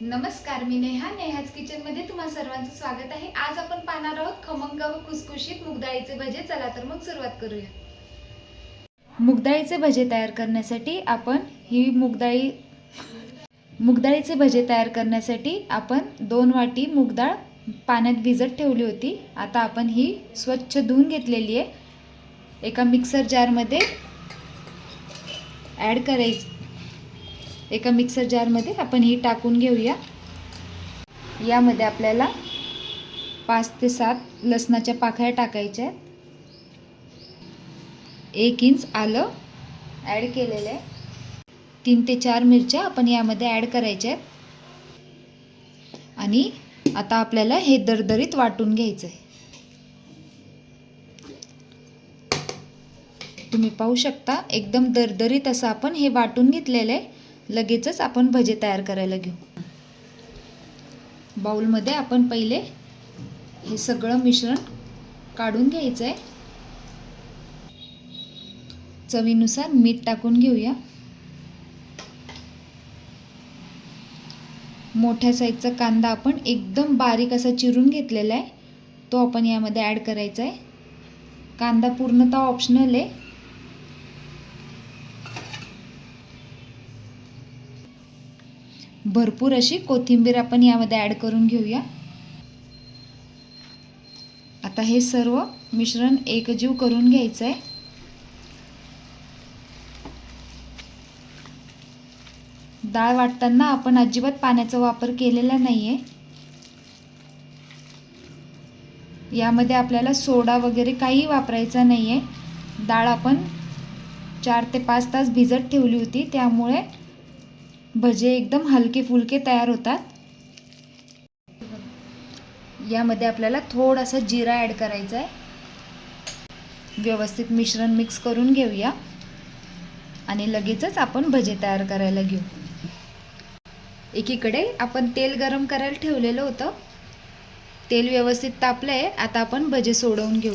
नमस्कार मी नेहा. नेहाज किचनमध्ये तुम्हा सर्वांचं स्वागत आहे. आज आपण पाहणार आहोत खमंग व खुसखुशीत मुगडाळीचे भजे. चला तर मग सुरुवात करूया. मुगडाळीचे भजे तयार करण्यासाठी आपण ही मुगडाळी मुगडाळीचे भजे तयार करण्यासाठी आपण दोन वाटी मुगडाळ पाण्यात भिजत ठेवली होती. आता आपण ही स्वच्छ धुवून घेतलेली आहे. एका मिक्सर जारमध्ये ॲड करायची एका मिक्सर जारमध्ये आपण ही टाकून घेऊया. यामध्ये आपल्याला पाच ते सात लसणाच्या पाकळ्या टाकायच्या आहेत. एक इंच आलं ॲड केलेलं आहे. तीन ते चार मिरच्या आपण यामध्ये ॲड करायच्या आहेत. आणि आता आपल्याला हे दरदरीत वाटून घ्यायचं आहे तुम्ही पाहू शकता एकदम दरदरीत असं आपण हे वाटून घेतलेलं आहे. लगेचच आपण भजे तयार करायला घेऊ. बाउलमध्ये आपण पहिले हे सगळं मिश्रण काढून घ्यायचं आहे चवीनुसार मीठ टाकून घेऊया. मोठ्या साईजचा कांदा आपण एकदम बारीक असा चिरून घेतलेला आहे. तो आपण यामध्ये ॲड करायचा आहे कांदा पूर्णतः ऑप्शनल आहे. भरपूर अशी कोथिंबीर आपण यामध्ये ॲड करून घेऊया. आता हे सर्व मिश्रण एकजीव करून घ्यायचं आहे डाळ वाटताना आपण अजिबात पाण्याचा वापर केलेला नाही आहे यामध्ये आपल्याला सोडा वगैरे काही वापरायचा नाही आहे डाळ आपण चार ते पाच तास भिजत ठेवली होती त्यामुळे भजे एकदम हलके फुलके तयार होतात. यामध्ये आपल्याला थोडासा जिरा ॲड करायचा आहे व्यवस्थित मिश्रण मिक्स करून घेऊया. आणि लगेचच आपण भजे तयार करायला घेऊ. एकीकडे आपण तेल गरम करायला ठेवलेलं होतं. तेल व्यवस्थित तापलं आहे आता आपण भजे सोडवून घेऊ.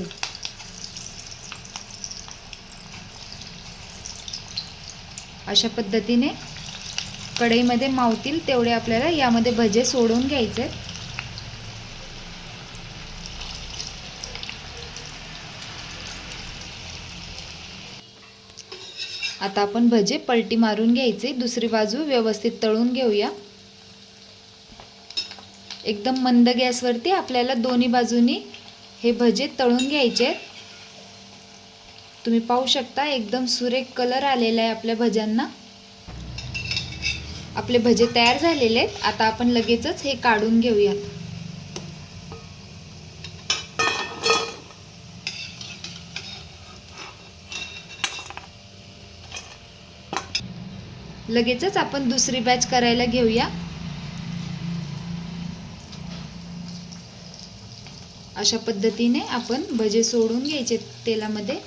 अशा पद्धतीने कढईमध्ये मावतील तेवढे आपल्याला यामध्ये भजे सोडून घ्यायचे. आता आपण भजे पलटी मारून घ्यायचे. दुसरी बाजू व्यवस्थित तळून घेऊया. एकदम मंद गॅसवरती आपल्याला दोन्ही बाजूनी हे भजे तळून घ्यायचे. तुम्ही पाहू शकता एकदम सुरेख कलर आलेला आहे आपल्या भज्यांना. आपले भजे तयार झालेले आहेत. आता आपण लगेचच हे काढून घेऊयात. लगेचच आपण दुसरी बॅच करायला घेऊया. अशा पद्धतीने आपण भजे सोडून घ्यायचे तेलामध्ये.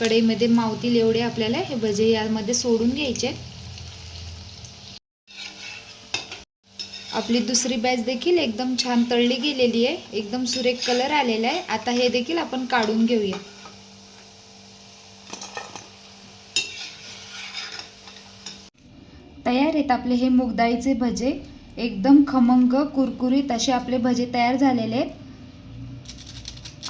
कढईमध्ये मावतील एवढे आपल्याला हे भजे यामध्ये सोडून घ्यायचे. आपली दुसरी बॅच देखील एकदम छान तळली गेलेली आहे. एकदम सुरेख कलर आलेला आहे. आता हे देखील आपण काढून घेऊया. तयार आहेत आपले हे मुगदाळीचे भजे. एकदम खमंग कुरकुरीत असे आपले भजे तयार झालेले आहेत.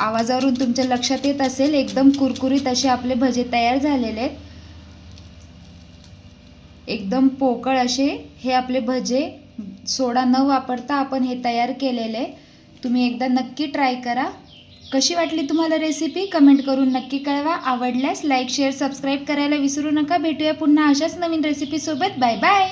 आवाजावरून तुमच्या लक्षात येत असेल एकदम कुरकुरीत असे आपले भजे तयार झालेले आहेत. एकदम पोकळ असे हे आपले भजे सोडा न वापरता आपण हे तयार केलेले तुम्ही एकदा नक्की ट्राय करा. कशी वाटली तुम्हाला रेसिपी? कमेंट करून नक्की कळवा. आवडल्यास लाईक शेअर सबस्क्राईब करायला विसरू नका. भेटूया पुन्हा अशाच नवीन रेसिपीसोबत बाय बाय.